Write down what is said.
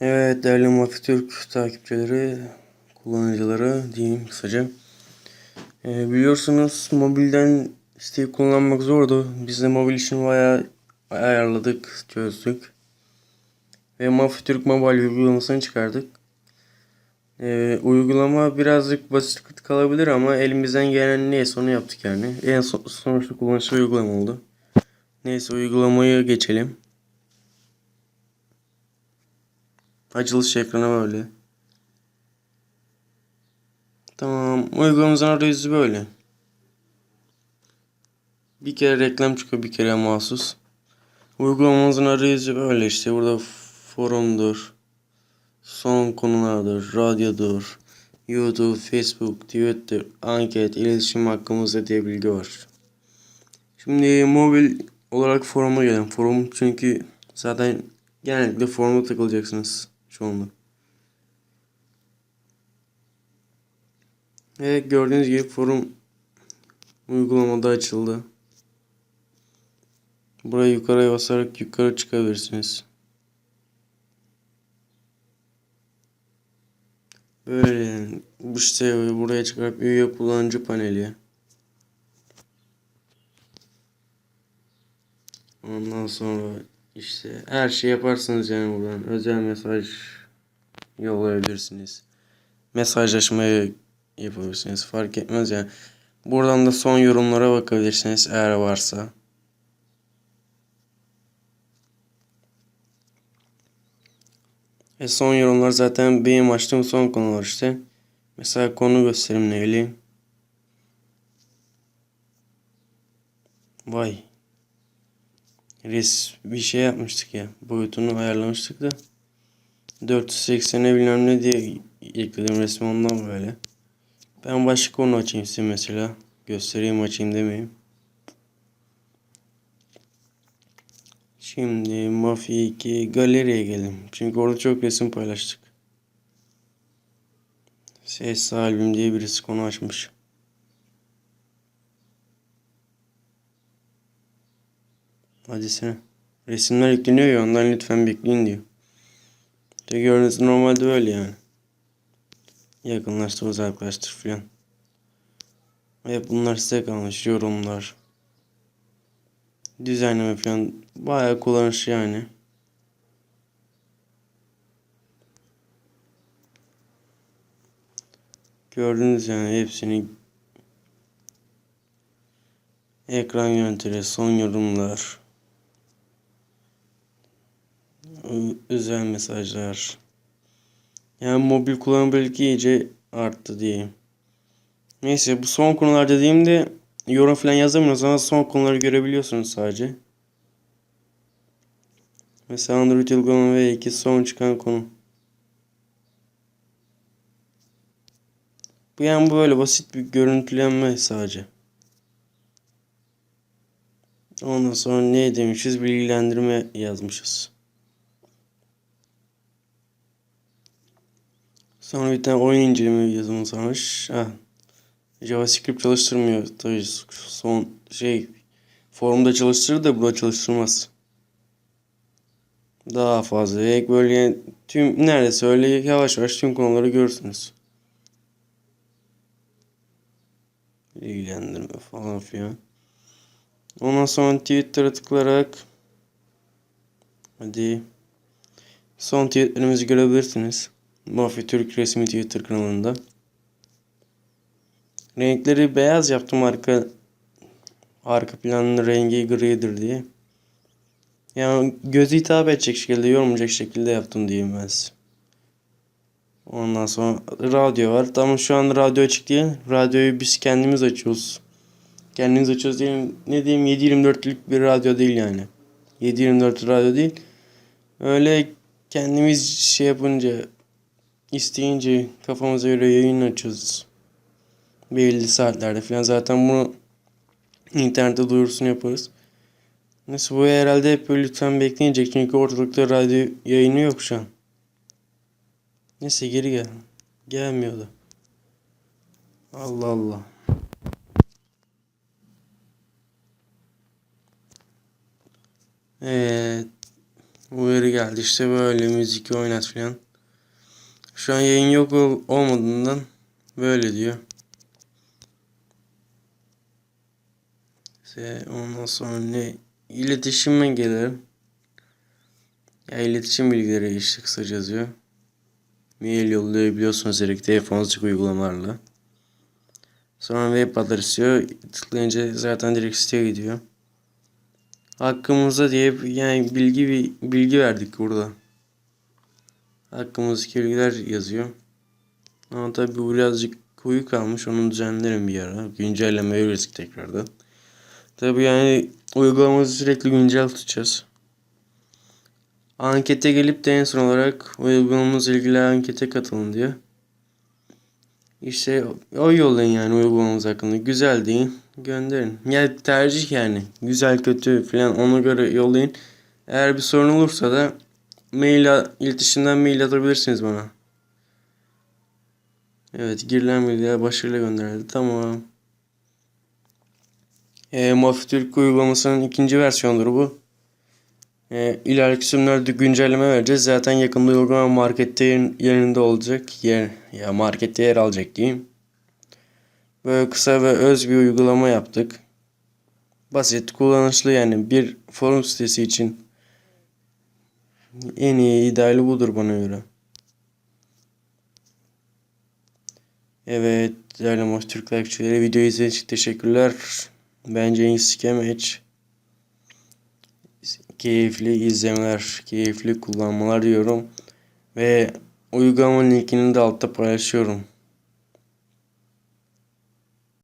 Evet değerli Mafi Türk takipçileri, kullanıcıları diyeyim kısaca. Ee, biliyorsunuz mobilden siteyi kullanmak zordu. Biz de mobil için bayağı ayarladık, çözdük. Ve Mafi Türk Mobile uygulamasını çıkardık. Ee, uygulama birazcık basit kalabilir ama elimizden gelen neyse onu yaptık yani. En son, sonuçta kullanışlı uygulama oldu. Neyse uygulamayı geçelim. Açılış ekranı böyle. Tamam. Uygulamamızın arayüzü böyle. Bir kere reklam çıkıyor, bir kere mahsus. Uygulamamızın arayüzü böyle işte. Burada forumdur. Son konulardır. Radyodur. YouTube, Facebook, Twitter, anket, iletişim hakkımızda diye bilgi var. Şimdi mobil olarak foruma gelelim. Forum çünkü zaten genellikle foruma takılacaksınız çoğunluk. Ve gördüğünüz gibi forum uygulamada açıldı. Buraya yukarıya basarak yukarı çıkabilirsiniz. Böyle yani. Bu işte buraya çıkarak üye kullanıcı paneli. Ondan sonra işte her şey yaparsınız yani buradan. Özel mesaj yollayabilirsiniz. Mesajlaşmayı yapabilirsiniz. Fark etmez yani. Buradan da son yorumlara bakabilirsiniz eğer varsa. Ve son yorumlar zaten benim açtığım son konular işte. Mesela konu gösterimle geleyim. Vay. Res bir şey yapmıştık ya. Boyutunu ayarlamıştık da. 480'e bilmem ne diye ekledim resmi ondan böyle. Ben başka konu açayım size mesela. Göstereyim açayım demeyeyim. Şimdi Mafya 2 galeriye gelelim. Çünkü orada çok resim paylaştık. Ses albüm diye birisi konu açmış. Hadisine. Resimler yükleniyor ya ondan lütfen bekleyin diyor. İşte gördüğünüz normalde böyle yani. Yakınlaştır uzaklaştır filan. Ve bunlar size kalmış yorumlar. Düzenleme falan bayağı kullanışlı yani. Gördünüz yani hepsini ekran görüntüleri, son yorumlar, özel mesajlar. Yani mobil kullanımcılık iyice arttı diyeyim. Neyse bu son konular dediğimde yorum falan yazamıyorsunuz ama son konuları görebiliyorsunuz sadece. Mesela Android uygulama ve iki son çıkan konu. Bu yani böyle basit bir görüntülenme sadece. Ondan sonra ne demişiz? Bilgilendirme yazmışız. Sonra bir tane oyun inceleme yazımız varmış. Ha. JavaScript çalıştırmıyor. Tabii son şey forumda çalıştırır da burada çalıştırmaz. Daha fazla. Ek böyle tüm neredeyse öyle yavaş yavaş tüm konuları görürsünüz. ilgilendirme falan filan. Ondan sonra Twitter'a tıklayarak hadi son tweetlerimizi görebilirsiniz. Mafi Türk resmi Twitter kanalında. Renkleri beyaz yaptım arka arka planın rengi gridir diye. Yani gözü hitap edecek şekilde yorumlayacak şekilde yaptım diyeyim ben. Ondan sonra radyo var. Tamam şu an radyo açık değil. Radyoyu biz kendimiz açıyoruz. Kendimiz açıyoruz diyelim. Ne diyeyim 7-24'lük bir radyo değil yani. 7-24 radyo değil. Öyle kendimiz şey yapınca isteyince kafamıza göre yayın açıyoruz. Belli saatlerde falan. Zaten bunu internette duyurusunu yaparız. Neyse bu herhalde hep böyle lütfen bekleyecek. Çünkü ortalıkta radyo yayını yok şu an. Neyse geri gel. Gelmiyordu. Allah Allah. Evet. Uyarı geldi işte böyle müzik oynat filan. Şu an yayın yok ol- olmadığından böyle diyor. İşte ondan sonra ne iletişime gelelim. Ya iletişim bilgileri işte kısaca yazıyor. Mail yollayabiliyorsunuz direkt telefonunuzdaki uygulamalarla. Sonra web adresi diyor. Tıklayınca zaten direkt siteye gidiyor. Hakkımızda diye yani bilgi bilgi verdik burada. Hakkımızdaki bilgiler yazıyor. Ama tabi bu birazcık koyu kalmış. Onu düzenlerim bir ara. Güncelleme veririz tekrardan. Tabi yani uygulamamızı sürekli güncel tutacağız. Ankete gelip de en son olarak uygulamamızla ilgili ankete katılın diyor. İşte o yollayın yani uygulamamız hakkında. Güzel deyin. Gönderin. Yani tercih yani. Güzel kötü falan ona göre yollayın. Eğer bir sorun olursa da mail iletişimden mail atabilirsiniz bana. Evet girilen bilgiler başarıyla gönderildi. Tamam. E, Mofi Türk uygulamasının ikinci versiyonudur bu. E, ileriki sürümlerde güncelleme vereceğiz. Zaten yakında uygulama markette yer- yerinde olacak. Yer, ya markette yer alacak diyeyim. Böyle kısa ve öz bir uygulama yaptık. Basit, kullanışlı yani bir forum sitesi için en iyi, ideali budur bana göre. Evet, değerli Moş Türk takipçileri videoyu izlediğiniz için teşekkürler. Bence en skemeç. Keyifli izlemeler, keyifli kullanmalar diyorum. Ve uygulama linkini de altta paylaşıyorum.